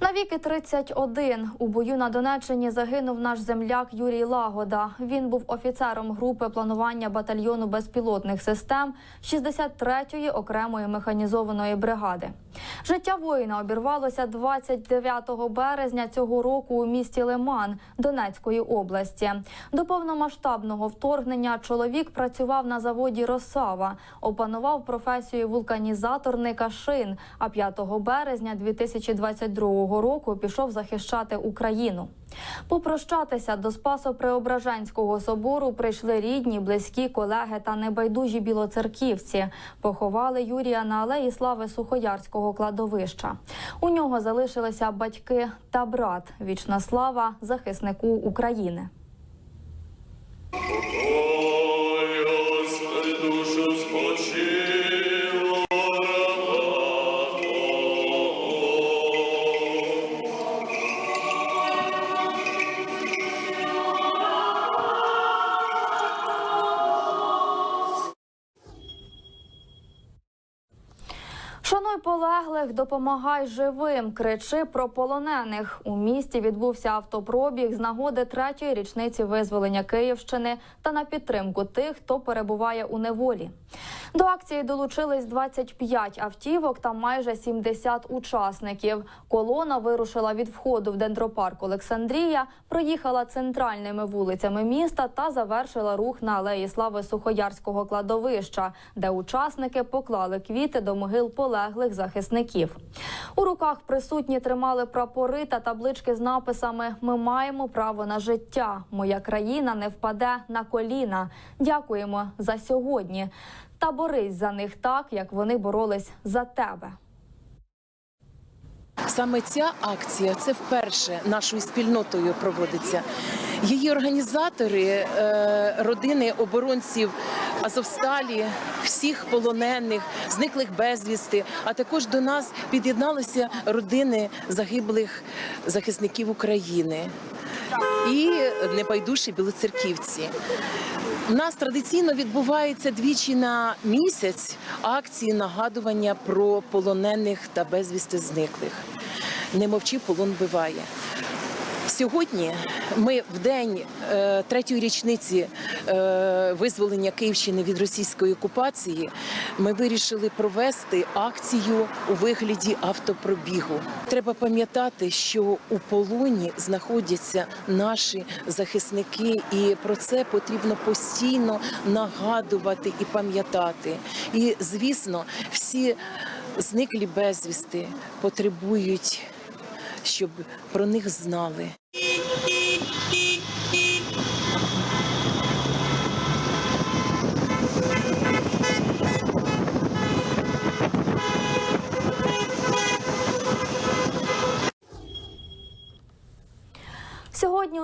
Навіки 31 у бою на Донеччині загинув наш земляк Юрій Лагода. Він був офіцером групи планування батальйону безпілотних систем 63-ї окремої механізованої бригади. Життя воїна обірвалося 29 березня цього року у місті Лиман Донецької області. До повномасштабного вторгнення чоловік працював на заводі Росава, опанував професію вулканізаторника шин. А 5 березня 2022 року пішов захищати Україну. Попрощатися до Спасо-Преображенського собору прийшли рідні, близькі, колеги та небайдужі білоцерківці. Поховали Юрія на алеї слави Сухоярського кладовища. У нього залишилися батьки та брат. Вічна слава захиснику України. Полеглих, допомагай живим. Кричи про полонених. У місті відбувся автопробіг з нагоди третьої річниці визволення Київщини та на підтримку тих, хто перебуває у неволі. До акції долучились 25 автівок та майже 70 учасників. Колона вирушила від входу в дендропарк Олександрія, проїхала центральними вулицями міста та завершила рух на алеї слави Сухоярського кладовища, де учасники поклали квіти до могил полеглих захисників. У руках присутні тримали прапори та таблички з написами Ми маємо право на життя. Моя країна не впаде на коліна. Дякуємо за сьогодні. Та борись за них так, як вони боролись за тебе. Саме ця акція це вперше нашою спільнотою проводиться. Її організатори, е, родини оборонців Азовсталі, всіх полонених, зниклих безвісти, а також до нас під'єдналися родини загиблих захисників України і небайдужі білоцерківці. У нас традиційно відбувається двічі на місяць акції нагадування про полонених та безвісти зниклих. Не мовчи, полон биває. Сьогодні ми в день е, третьої річниці е, визволення Київщини від російської окупації. Ми вирішили провести акцію у вигляді автопробігу. Треба пам'ятати, що у полоні знаходяться наші захисники, і про це потрібно постійно нагадувати і пам'ятати. І звісно, всі зниклі безвісти потребують щоб про них знали.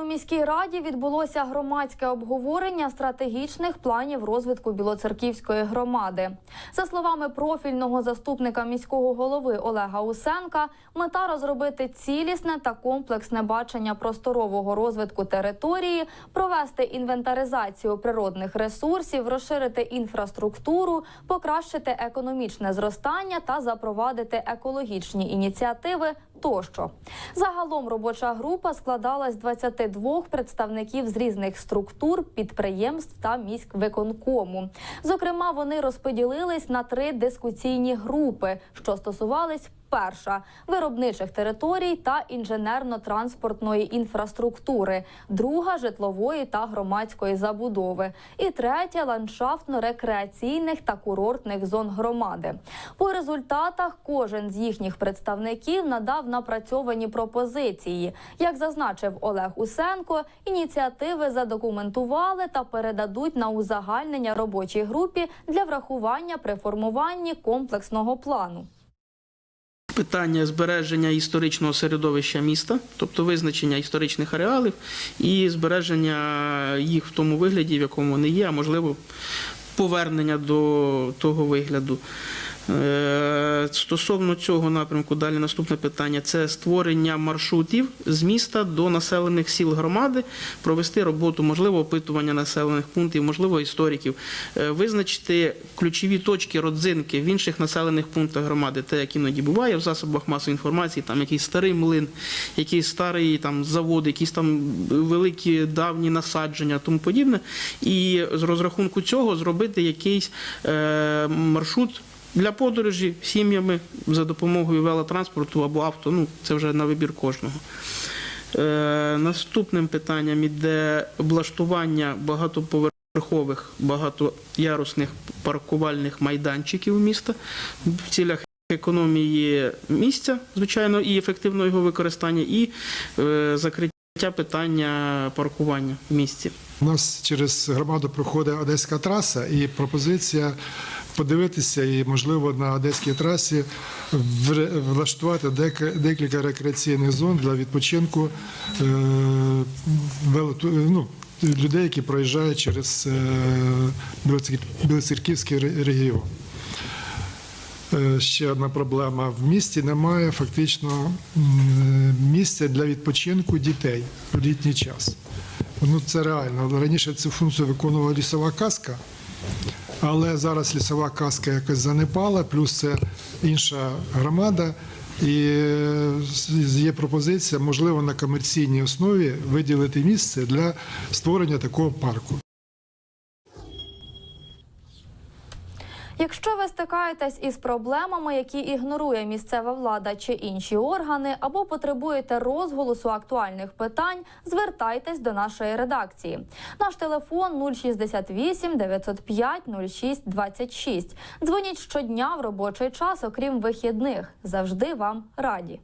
У міській раді відбулося громадське обговорення стратегічних планів розвитку Білоцерківської громади. За словами профільного заступника міського голови Олега Усенка, мета розробити цілісне та комплексне бачення просторового розвитку території, провести інвентаризацію природних ресурсів, розширити інфраструктуру, покращити економічне зростання та запровадити екологічні ініціативи тощо. Загалом робоча група складалась з 22 представників з різних структур, підприємств та міськвиконкому. Зокрема, вони розподілились на три дискусійні групи, що стосувались. Перша виробничих територій та інженерно-транспортної інфраструктури, друга житлової та громадської забудови, і третя ландшафтно-рекреаційних та курортних зон громади. По результатах кожен з їхніх представників надав напрацьовані пропозиції. Як зазначив Олег Усенко, ініціативи задокументували та передадуть на узагальнення робочій групі для врахування при формуванні комплексного плану. Питання збереження історичного середовища міста, тобто визначення історичних ареалів і збереження їх в тому вигляді, в якому вони є, а можливо, повернення до того вигляду. Е, Стосовно цього напрямку, далі наступне питання це створення маршрутів з міста до населених сіл громади, провести роботу, можливо, опитування населених пунктів, можливо, істориків, Е, визначити ключові точки родзинки в інших населених пунктах громади, те, як іноді буває в засобах масової інформації, там якийсь старий млин, якийсь старий там завод, якісь там великі давні насадження, тому подібне. І з розрахунку цього зробити якийсь е, маршрут для подорожі сім'ями за допомогою велотранспорту або авто. Ну, це вже на вибір кожного. Е, наступним питанням іде облаштування багатоповерхових, багатоярусних паркувальних майданчиків міста в цілях економії місця, звичайно, і ефективного його використання, і е, закриття питання паркування в місті. У нас через громаду проходить одеська траса, і пропозиція подивитися і, можливо, на одеській трасі влаштувати декілька рекреаційних зон для відпочинку е, ну, людей, які проїжджають через е, Білоцерківський регіон. Е, Ще одна проблема: в місті немає фактично місця для відпочинку дітей в літній час. Ну це реально. Раніше цю функцію виконувала лісова казка, але зараз лісова казка якось занепала, плюс це інша громада. І е, є пропозиція, можливо, на комерційній основі виділити місце для створення такого парку. Якщо ви стикаєтесь із проблемами, які ігнорує місцева влада чи інші органи, або потребуєте розголосу актуальних питань, звертайтесь до нашої редакції. Наш телефон 068 905 06 26. Дзвоніть щодня в робочий час, окрім вихідних. Завжди вам раді.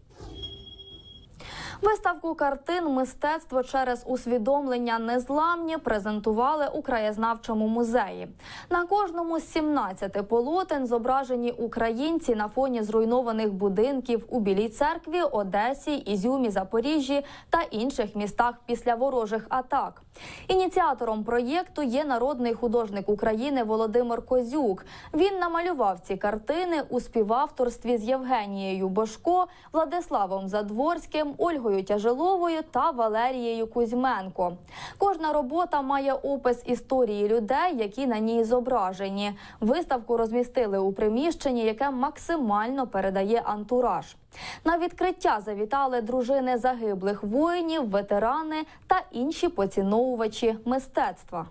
Виставку картин Мистецтво через усвідомлення незламні презентували у краєзнавчому музеї. На кожному з 17 полотен зображені українці на фоні зруйнованих будинків у Білій церкві, Одесі, Ізюмі, Запоріжжі та інших містах після ворожих атак. Ініціатором проєкту є народний художник України Володимир Козюк. Він намалював ці картини у співавторстві з Євгенією Бошко, Владиславом Задворським, Ольгою Тяжиловою та Валерією Кузьменко. Кожна робота має опис історії людей, які на ній зображені. Виставку розмістили у приміщенні, яке максимально передає антураж. На відкриття завітали дружини загиблих воїнів, ветерани та інші поціновувачі мистецтва.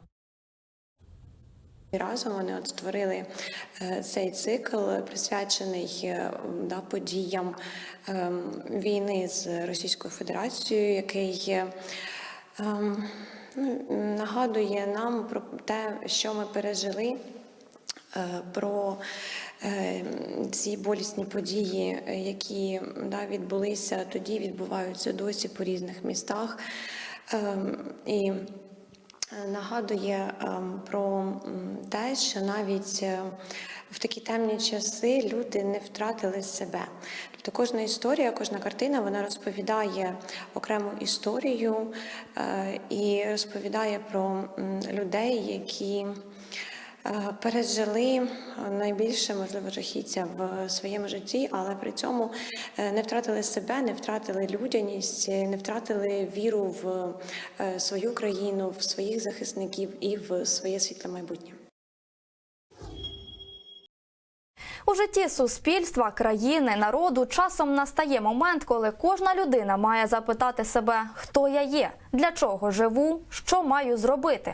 Разом вони от створили е, цей цикл, присвячений е, да, подіям е, війни з Російською Федерацією, який е, ем, ну, нагадує нам про те, що ми пережили. е, Про е, ці болісні події, е, які да, відбулися тоді, відбуваються досі по різних містах. Ем, І Е, нагадує ем, про те, що навіть е, в такі темні часи люди не втратили себе. Тобто кожна історія, кожна картина вона розповідає окрему історію е, і розповідає про людей, які е, пережили найбільше можливо жахіття в своєму житті, але при цьому е, не втратили себе, не втратили людяність, е, не втратили віру в е, свою країну, в своїх захисників і в своє світле майбутнє. У житті суспільства, країни, народу часом настає момент, коли кожна людина має запитати себе, хто я є, для чого живу, що маю зробити.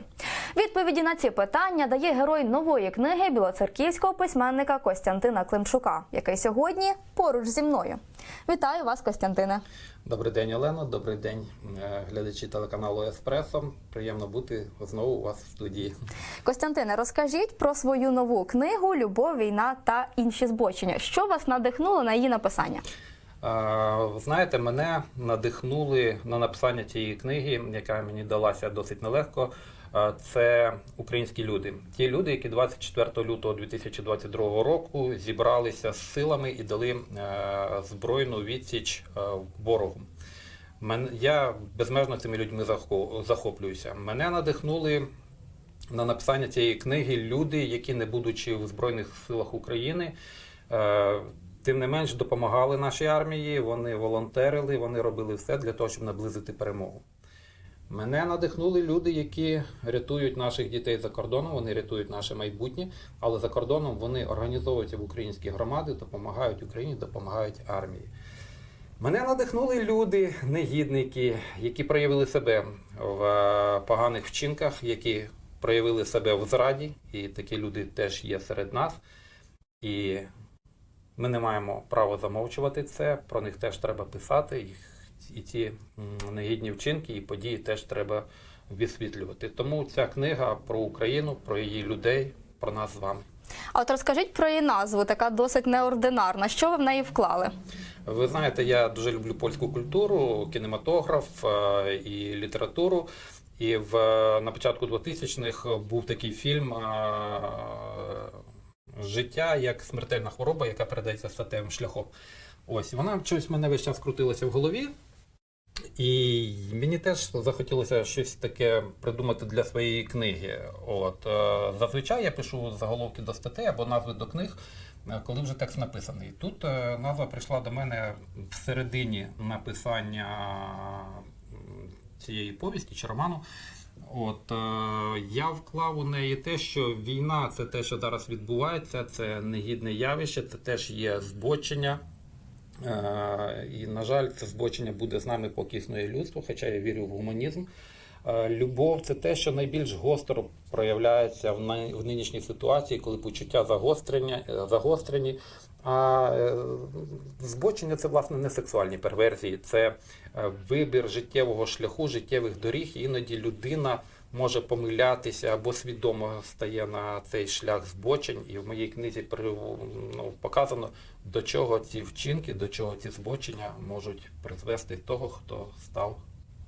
Відповіді на ці питання дає герой нової книги білоцерківського письменника Костянтина Климчука, який сьогодні поруч зі мною. Вітаю вас, Костянтине. Добрий день, Олено. Добрий день, е, глядачі телеканалу Еспресо. Приємно бути знову у вас в студії. Костянтине, розкажіть про свою нову книгу Любов, війна та інші збочення. Що вас надихнуло на її написання? Е, Знаєте, мене надихнули на написання цієї книги, яка мені далася досить нелегко. Це українські люди. Ті люди, які 24 лютого 2022 року зібралися з силами і дали е, збройну відсіч е, ворогу. Я безмежно цими людьми захо- захоплююся. Мене надихнули на написання цієї книги люди, які, не будучи в Збройних силах України, Е, Тим не менш допомагали нашій армії, вони волонтерили, вони робили все для того, щоб наблизити перемогу. Мене надихнули люди, які рятують наших дітей за кордоном, вони рятують наше майбутнє, але за кордоном вони організовуються в українські громади, допомагають Україні, допомагають армії. Мене надихнули люди, негідники, які проявили себе в е, поганих вчинках, які проявили себе в зраді, і такі люди теж є серед нас. І ми не маємо права замовчувати це, про них теж треба писати. Їх, і ці негідні вчинки і події теж треба висвітлювати. Тому ця книга про Україну, про її людей, про нас з вами. А от розкажіть про її назву, така досить неординарна. Що ви в неї вклали? Ви знаєте, я дуже люблю польську культуру, кінематограф е, і літературу. І в, на початку 2000-х був такий фільм е, Життя як смертельна хвороба, яка передається статевим шляхом. Ось вона щось мене весь час крутилася в голові. І мені теж захотілося щось таке придумати для своєї книги. От е, зазвичай я пишу заголовки до статей або назви до книг, е, коли вже текст написаний. Тут е, назва прийшла до мене всередині написання цієї повісті чи роману. От я вклав у неї те, що війна це те, що зараз відбувається, це негідне явище, це теж є збочення. Е, І, на жаль, це збочення буде з нами, поки існує людство, хоча я вірю в гуманізм. Е, Любов це те, що найбільш гостро проявляється в нинішній ситуації, коли почуття загострення, е, загострені. А збочення це власне не сексуальні перверзії, це вибір життєвого шляху, життєвих доріг. Іноді людина може помилятися або свідомо стає на цей шлях збочень. І в моїй книзі ну, показано, до чого ці вчинки, до чого ці збочення можуть призвести того, хто став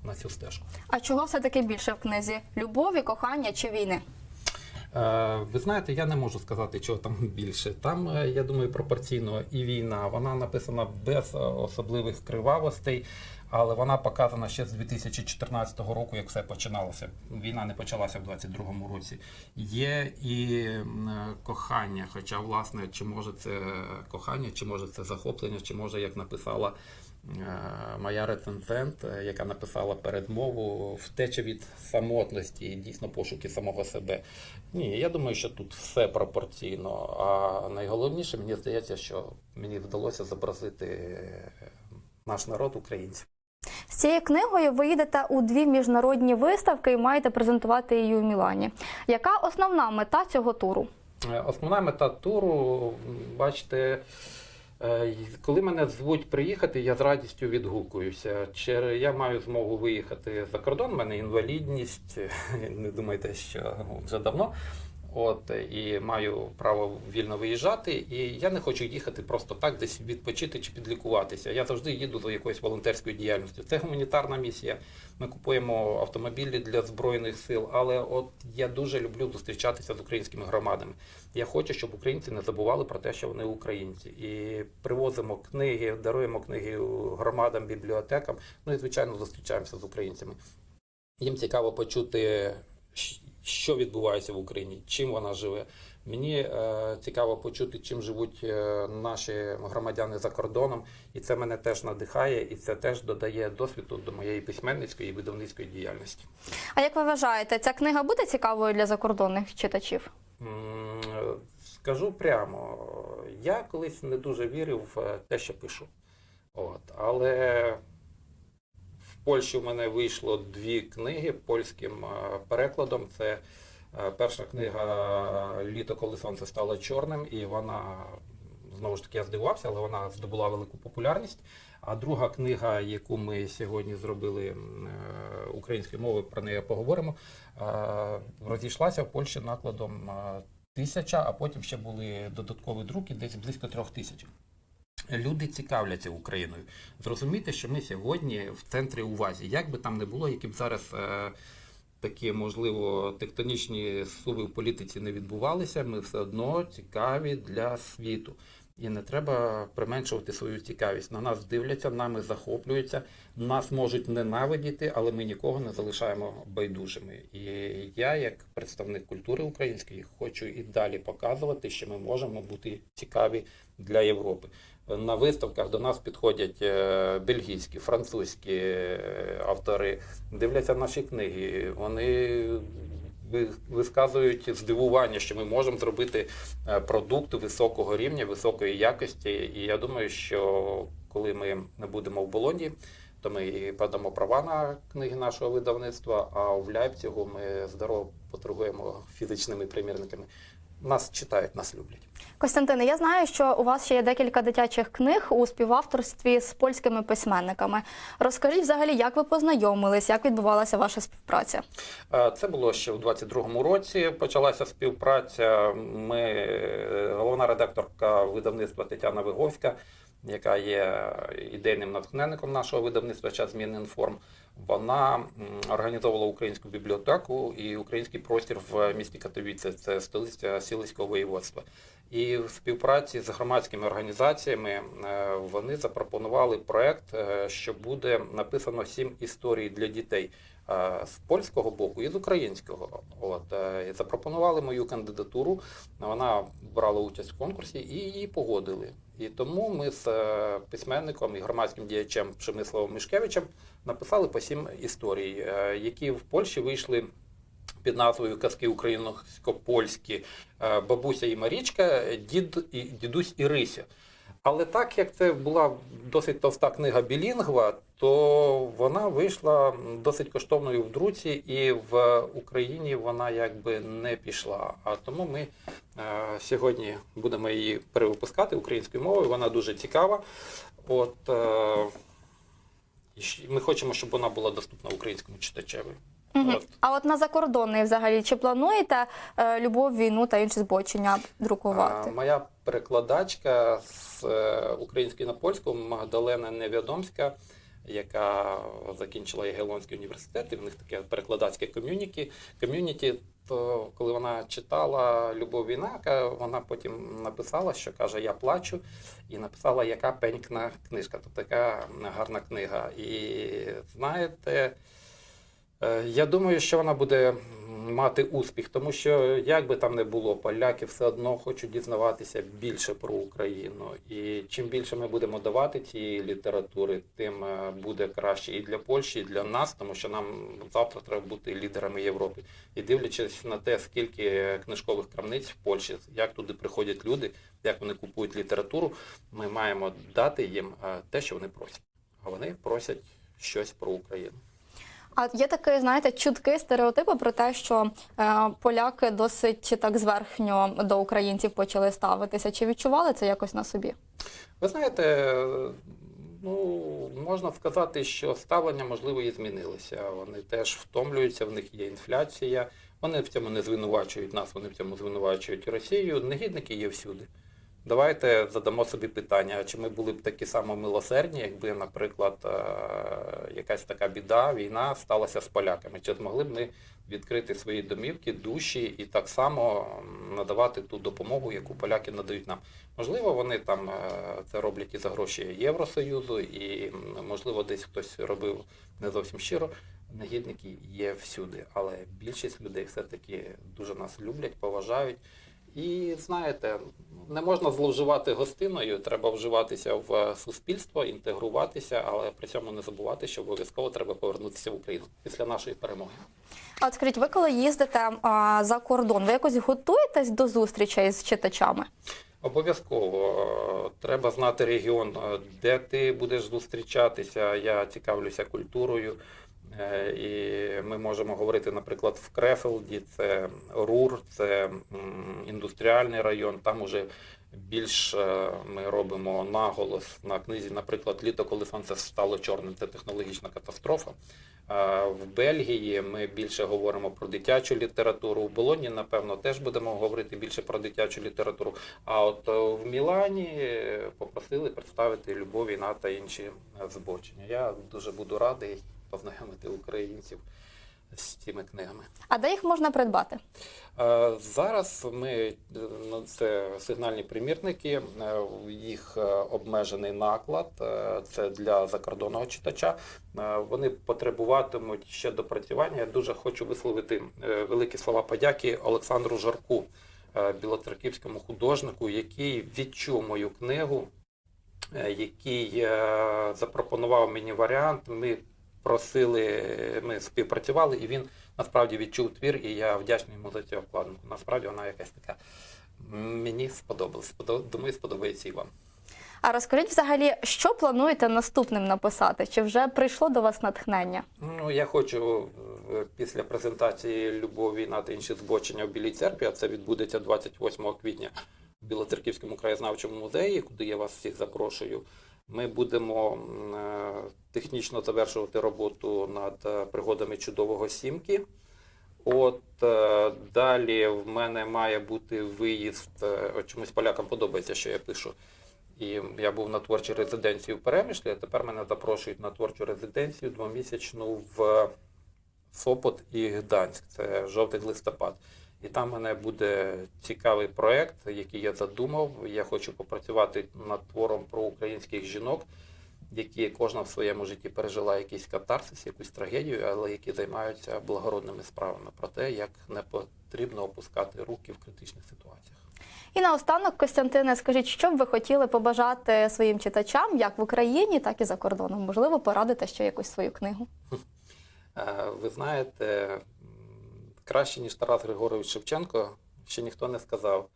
на цю стежку. А чого все-таки більше в книзі? Любові, кохання чи війни? Е, Ви знаєте, я не можу сказати, чого там більше. Там, е, я думаю, пропорційно і війна. Вона написана без е, особливих кривавостей, але вона показана ще з 2014 року, як все починалося. Війна не почалася в 22-му році. Є і кохання, хоча, власне, чи може це кохання, чи може це захоплення, чи може, як написала моя рецензент, е, яка написала передмову, втеча від самотності і дійсно пошуки самого себе. Ні, я думаю, що тут все пропорційно. А найголовніше, мені здається, що мені вдалося зобразити е, наш народ українців. З цією книгою ви їдете у дві міжнародні виставки і маєте презентувати її у Мілані. Яка основна мета цього туру? Е, Основна мета туру, бачите, е, коли мене звуть приїхати, я з радістю відгукуюся. Я маю змогу виїхати за кордон, в мене інвалідність, не думайте, що вже давно. От і маю право вільно виїжджати, і я не хочу їхати просто так, десь відпочити чи підлікуватися. Я завжди їду за якоюсь волонтерською діяльністю. Це гуманітарна місія. Ми купуємо автомобілі для збройних сил, але от я дуже люблю зустрічатися з українськими громадами. Я хочу, щоб українці не забували про те, що вони українці, і привозимо книги, даруємо книги громадам, бібліотекам. Ну і звичайно зустрічаємося з українцями. Їм цікаво почути, що відбувається в Україні, чим вона живе. Мені е, цікаво почути, чим живуть е, наші громадяни за кордоном, і це мене теж надихає, і це теж додає досвіду до моєї письменницької і видавницької діяльності. А як ви вважаєте, ця книга буде цікавою для закордонних читачів? Е, Скажу прямо, я колись не дуже вірив в те, що пишу. От, але Польщі в мене вийшло дві книги польським е, перекладом. Це е, перша книга Літо, коли сонце стало чорним, і вона знову ж таки я здивувався, але вона здобула велику популярність. А друга книга, яку ми сьогодні зробили е, українською мовою, про неї поговоримо, розійшлася в Польщі накладом тисяча, а потім ще були додаткові друки, десь близько трьох тисяч. Люди цікавляться Україною. Зрозумійте, що ми сьогодні в центрі уваги. Як би там не було, які б зараз е, такі, можливо, тектонічні суви в політиці не відбувалися, ми все одно цікаві для світу. І не треба применшувати свою цікавість. На нас дивляться, нами захоплюються, нас можуть ненавидіти, але ми нікого не залишаємо байдужими. І я, як представник культури української, хочу і далі показувати, що ми можемо бути цікаві для Європи. На виставках до нас підходять е, бельгійські, французькі е, автори, дивляться наші книги. Вони висказують здивування, що ми можемо зробити е, продукт високого рівня, високої якості. І я думаю, що коли ми будемо в Болоні, то ми і подамо права на книги нашого видавництва, а в Ляйпцігу ми здорово поторгуємо фізичними примірниками. Нас читають, нас люблять. Костянтине, я знаю, що у вас ще є декілька дитячих книг у співавторстві з польськими письменниками. Розкажіть взагалі, як ви познайомились, як відбувалася ваша співпраця? Е, Це було ще у 22-му році. Почалася співпраця. Ми е, головна редакторка видавництва Тетяна Виговська, яка є ідейним натхненником нашого видавництва час зміни інформ. Вона організовувала українську бібліотеку і український простір в місті Катовіце, це столиця Сілицького воєводства. І в співпраці з громадськими організаціями е, вони запропонували проект, е, що буде написано сім історій для дітей е, з польського боку і з українського. От е, запропонували мою кандидатуру. Вона брала участь в конкурсі і її погодили. І тому ми з е, письменником і громадським діячем Пшемисловим Мішкевичем написали по сім історій, е, які в Польщі вийшли під назвою Казки українсько-польські е, Бабуся і Марічка, дід і дідусь і Рися. Але так як це була досить товста книга білінгва, то вона вийшла досить коштовною в друці, і в Україні вона якби не пішла. А тому ми е, сьогодні будемо її перевипускати українською мовою. Вона дуже цікава. От е, ми хочемо, щоб вона була доступна українському читачеві. От. А от на закордонний взагалі чи плануєте е, любов, війну та інші збочення друкувати? А, Моя перекладачка з е, української на польську Магдалена Невідомська, яка закінчила Ягелонський університет, і в них таке перекладацьке ком'юніті. ком'юніті. То коли вона читала Любов війна, вона потім написала, що каже, я плачу, і написала, яка пенькна книжка, то така гарна книга. І знаєте, Я думаю, що вона буде мати успіх, тому що як би там не було, поляки все одно хочуть дізнаватися більше про Україну. І чим більше ми будемо давати цієї літератури, тим е, буде краще і для Польщі, і для нас, тому що нам завтра треба бути лідерами Європи. І дивлячись на те, скільки книжкових крамниць в Польщі, як туди приходять люди, як вони купують літературу, ми маємо дати їм е, те, що вони просять. А вони просять щось про Україну. А є такі, знаєте, чутки, стереотипи про те, що е, поляки досить так зверхньо до українців почали ставитися. Чи відчували це якось на собі? Ви знаєте, ну можна сказати, що ставлення можливо і змінилося. Вони теж втомлюються, в них є інфляція. Вони в цьому не звинувачують нас, вони в цьому звинувачують Росію. Негідники є всюди. Давайте задамо собі питання, чи ми були б такі само милосердні, якби, наприклад, е, якась така біда, війна сталася з поляками? Чи змогли б ми відкрити свої домівки, душі і так само надавати ту допомогу, яку поляки надають нам? Можливо, вони там е, це роблять і за гроші Євросоюзу, і можливо, десь хтось робив не зовсім щиро. Негідники є всюди, але більшість людей все-таки дуже нас люблять, поважають. І знаєте, не можна зловживати гостиною, треба вживатися в суспільство, інтегруватися, але при цьому не забувати, що обов'язково треба повернутися в Україну після нашої перемоги. А от скажіть, ви коли їздите а, за кордон, ви якось готуєтесь до зустрічей з читачами? Обов'язково треба знати регіон, де ти будеш зустрічатися. Я цікавлюся культурою. Е, І ми можемо говорити, наприклад, в Крефелді, це Рур, це індустріальний район. Там уже більш е, ми робимо наголос на книзі, наприклад, літо, коли сонце стало чорним, це технологічна катастрофа. Е, В Бельгії ми більше говоримо про дитячу літературу. В Болоні, напевно, теж будемо говорити більше про дитячу літературу. А от в Мілані попросили представити Любов, війна та інші збочення. Я дуже буду радий познайомити українців з цими книгами. А де їх можна придбати? Е, Зараз ми е, ну, це сигнальні примірники, е, їх обмежений наклад. Це для закордонного читача. Вони потребуватимуть ще допрацювання. Я дуже хочу висловити великі слова подяки Олександру Жарку, білоцерківському художнику, який відчув мою книгу, який запропонував мені варіант. Ми просили, ми співпрацювали, і він насправді відчув твір, і я вдячний йому за цю обкладинку. Насправді вона якась така. Мені сподобалась. Сподо- Думаю, сподобається і вам. А розкажіть взагалі, що плануєте наступним написати? Чи вже прийшло до вас натхнення? Ну, я хочу е, після презентації Любов, війна та інші збочення в Білій церкві, а це відбудеться 28 квітня в Білоцерківському краєзнавчому музеї, куди я вас всіх запрошую. Ми будемо е, технічно завершувати роботу над е, пригодами чудового сімки. От е, далі в мене має бути виїзд. Чомусь полякам подобається, що я пишу. І я був на творчій резиденції в Перемишлі, а тепер мене запрошують на творчу резиденцію двомісячну в Сопот і Гданськ. Це жовтий-листопад. І там в мене буде цікавий проєкт, який я задумав. Я хочу попрацювати над твором про українських жінок, які кожна в своєму житті пережила якийсь катарсис, якусь трагедію, але які займаються благородними справами про те, як не потрібно опускати руки в критичних ситуаціях. І наостанок, Костянтине, скажіть, що б ви хотіли побажати своїм читачам як в Україні, так і за кордоном? Можливо, порадите ще якусь свою книгу. Е, Ви знаєте, краще, ніж Тарас Григорович Шевченко, ще ніхто не сказав.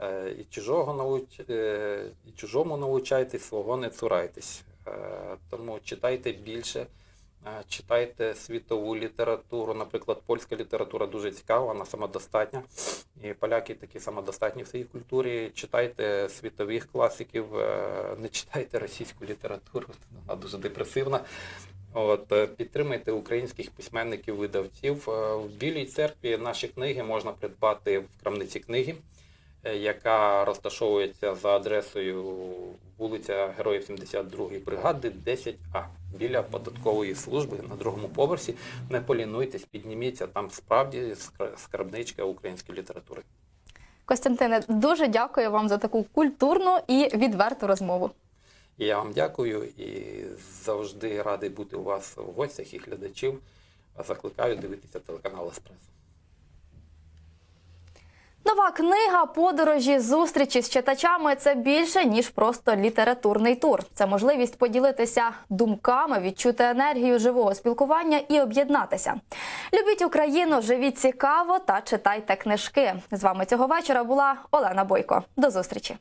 Е, І чужого науч... е, і чужому научайтесь, свого не цурайтесь. Е, Тому читайте більше, читайте світову літературу. Наприклад, польська література дуже цікава, вона самодостатня. І поляки такі самодостатні в своїй культурі. Читайте світових класиків, не читайте російську літературу, вона дуже депресивна. От, е, підтримайте українських письменників, видавців. Е, В Білій церкві наші книги можна придбати в крамниці книги, е, яка розташовується за адресою вулиця Героїв 72 бригади, 10А, біля податкової служби на другому поверсі. Не полінуйтесь, підніміться, там справді скар- скарбничка української літератури. Костянтине, дуже дякую вам за таку культурну і відверту розмову. І я вам дякую і завжди радий бути у вас в гостях і глядачів. Закликаю дивитися телеканал Еспресо. Нова книга, подорожі, зустрічі з читачами це більше ніж просто літературний тур. Це можливість поділитися думками, відчути енергію живого спілкування і об'єднатися. Любіть Україну, живіть цікаво та читайте книжки. З вами цього вечора була Олена Бойко. До зустрічі.